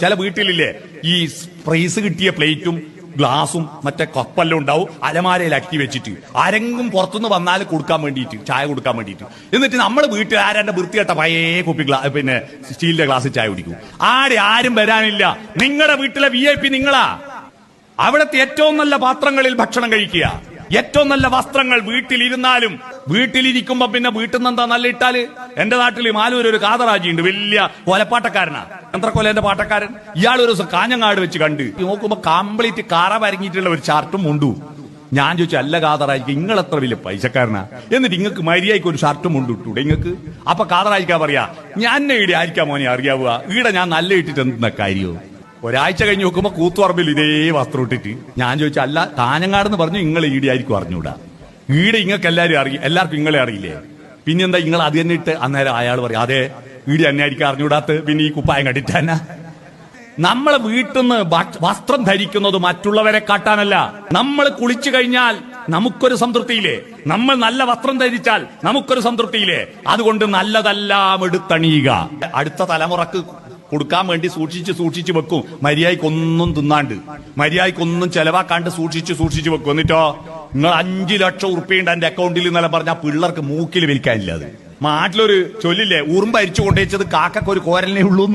ചില വീട്ടിലില്ലേ ഈ പ്രൈസ് കിട്ടിയ പ്ലേറ്റും ഗ്ലാസും മറ്റേ കപ്പെല്ലാം ഉണ്ടാവും അലമാരയിലാക്കി വെച്ചിട്ട്. ആരെങ്കിലും പുറത്തുനിന്ന് വന്നാൽ കൊടുക്കാൻ വേണ്ടിയിട്ട് ചായ കൊടുക്കാൻ വേണ്ടിയിട്ട്. എന്നിട്ട് നമ്മൾ വീട്ടിൽ ആരാണ്ട് വൃത്തികെട്ട പയേ കുപ്പി ഗ്ലാ പിന്നെ സ്റ്റീലിന്റെ ഗ്ലാസ് ചായ കുടിക്കും. ആരെ ആരും വരാനില്ല. നിങ്ങളുടെ വീട്ടിലെ വി ഐ പി നിങ്ങളാ. അവിടുത്തെ ഏറ്റവും നല്ല പാത്രങ്ങളിൽ ഭക്ഷണം കഴിക്കുക. ഏറ്റവും നല്ല വസ്ത്രങ്ങൾ വീട്ടിലിരുന്നാലും വീട്ടിലിരിക്കുമ്പോ പിന്നെ വീട്ടിൽ നിന്ന് എന്താ നല്ല ഇട്ടാൽ? എന്റെ നാട്ടിൽ മാലൂർ ഒരു കാതറാജി ഉണ്ട് വലിയ കൊലപ്പാട്ടക്കാരനാ. ചന്ദ്രക്കൊലേന്റെ പാട്ടക്കാരൻ. ഇയാൾ ഒരു ദിവസം കാഞ്ഞങ്ങാട് വെച്ച് കണ്ട് നോക്കുമ്പോ കംപ്ലീറ്റ് കാറ വരങ്ങിയിട്ടുള്ള ഒരു ഷർട്ടും മുണ്ടു. ഞാൻ ചോദിച്ചു അല്ല കാതറായിക്ക് നിങ്ങൾ എത്ര വലിയ പൈസക്കാരനാ? എന്നിട്ട് നിങ്ങൾക്ക് മര്യാദയ്ക്ക് ഒരു ഷർട്ടും മുണ്ട് ഇട്ടൂടെ നിങ്ങൾക്ക് അപ്പൊ കാതറായിക്കാ പറയാ ഞാൻ ഈടെ ആയിരിക്കാം മോനെ അറിയാവുക? ഈടെ ഞാൻ നല്ല ഇട്ടിട്ട് എന്താ കാര്യോ? ഒരാഴ്ച കഴിഞ്ഞ് നോക്കുമ്പോ കൂത്തുപറമ്പിൽ ഇതേ വസ്ത്രം ഇട്ടിട്ട് ഞാൻ ചോദിച്ചു അല്ല കാഞ്ഞങ്ങാടെന്ന് പറഞ്ഞു നിങ്ങൾ ഈടെ ആയിരിക്കും അറിഞ്ഞൂടാ? ഈടെ നിങ്ങൾക്ക് എല്ലാരും അറിയും എല്ലാവർക്കും ഇങ്ങളെ അറിയില്ലേ? പിന്നെന്താ നിങ്ങൾ അത് തന്നെ ഇട്ട് അന്നേരം അയാൾ പറയും അതെ വീട് തന്നെ ആയിരിക്കും അറിഞ്ഞൂടാത്ത പിന്നെ ഈ കുപ്പായം കണ്ടിട്ടാനാ നമ്മളെ വീട്ടിൽ നിന്ന് വസ്ത്രം ധരിക്കുന്നത് മറ്റുള്ളവരെ കാട്ടാനല്ല. നമ്മൾ കുളിച്ചു കഴിഞ്ഞാൽ നമുക്കൊരു സംതൃപ്തിയില്ലേ? നമ്മൾ നല്ല വസ്ത്രം ധരിച്ചാൽ നമുക്കൊരു സംതൃപ്തിയില്ലേ? അതുകൊണ്ട് നല്ലതെല്ലാം എടുത്തണിയുക. അടുത്ത തലമുറയ്ക്ക് കൊടുക്കാൻ വേണ്ടി സൂക്ഷിച്ച് സൂക്ഷിച്ച് വെക്കും. മര്യാദക്കൊന്നും തിന്നാണ്ട്. മര്യാദക്കൊന്നും ചെലവാക്കാണ്ട് സൂക്ഷിച്ച് സൂക്ഷിച്ച് വെക്കും. എന്നിട്ടോ? നിങ്ങൾ അഞ്ചു ലക്ഷം ഉറുപ്പിയുണ്ട് എന്റെ അക്കൗണ്ടിൽ എന്നല്ല പറഞ്ഞാൽ പിള്ളേർക്ക് മൂക്കിൽ വിൽക്കാനില്ല അത്. നാട്ടിലൊരു ചൊല്ലില്ലേ? ഉറുമ്പ് അരിച്ചു കൊണ്ടുവച്ചത് കാക്കക്ക് ഒരു കോരലിനെ ഉള്ളൂ